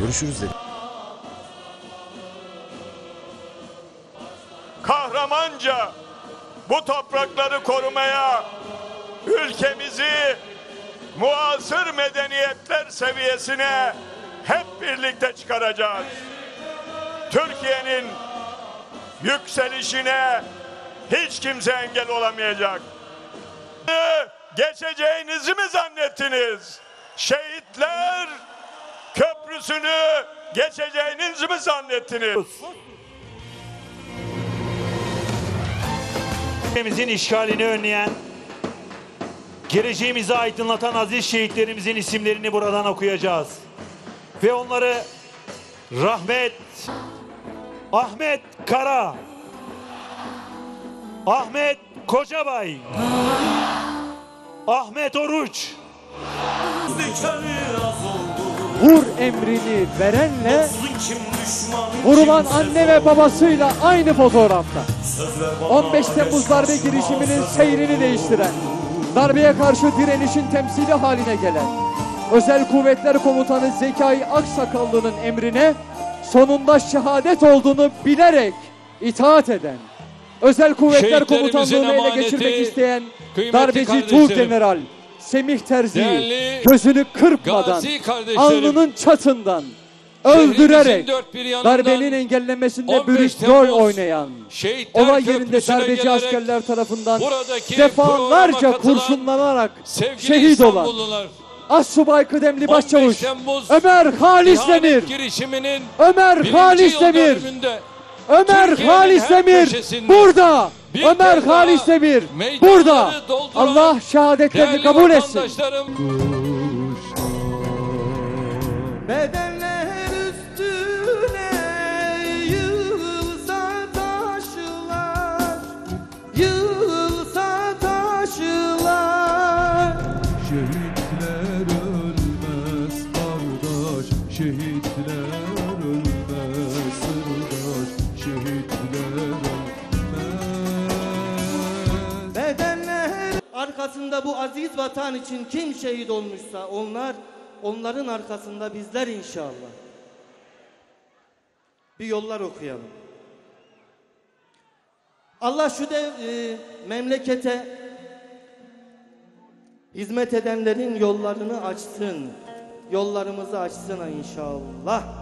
Görüşürüz dedi. kahramanca bu toprakları korumaya ülkemizi muasır medeniyetler seviyesine hep birlikte çıkaracağız. Türkiye'nin yükselişine hiç kimse engel olamayacak. Geçeceğinizi mi zannettiniz? Şehitler köprüsünü geçeceğinizi mi zannettiniz? Ülkemizin işgalini önleyen, geleceğimizi aydınlatan aziz şehitlerimizin isimlerini buradan okuyacağız. Ve onları rahmet, Ahmet Kara, Ahmet Kocabay, Ahmet Oruç, vur emrini verenle vurulan anne ve babasıyla aynı fotoğrafta. 15 Temmuz darbe girişiminin seyrini değiştiren, darbeye karşı direnişin temsili haline gelen, Özel Kuvvetler Komutanı Zekai Aksakallı'nın emrine sonunda şehadet olduğunu bilerek itaat eden, Özel Kuvvetler Komutanlığını ele geçirmek isteyen darbeci kardeşlerim, Tuğgeneral Semih Terzi değerli gözünü kırpmadan alnının çatından öldürerek darbenin engellenmesinde 15 büyük rol oynayan olay yerinde darbeci askerler tarafından defalarca kurşunlanarak şehit olan Assubay Kıdemli 15 Başçavuş Temmuz Ömer Halis Demir. Ömer Halis Demir. Ömer Halis Demir burada bir Ömer kez daha Halis Demir meydanları burada. Allah şehadetlerini kabul etsin. üstüne yığılsa taşlar arkasında bu aziz vatan için kim şehit olmuşsa onlar Onların arkasında bizler inşallah Bir yollar okuyalım Allah şu dev, e, memlekete hizmet edenlerin yollarını açsın. Yollarımızı açsın inşallah.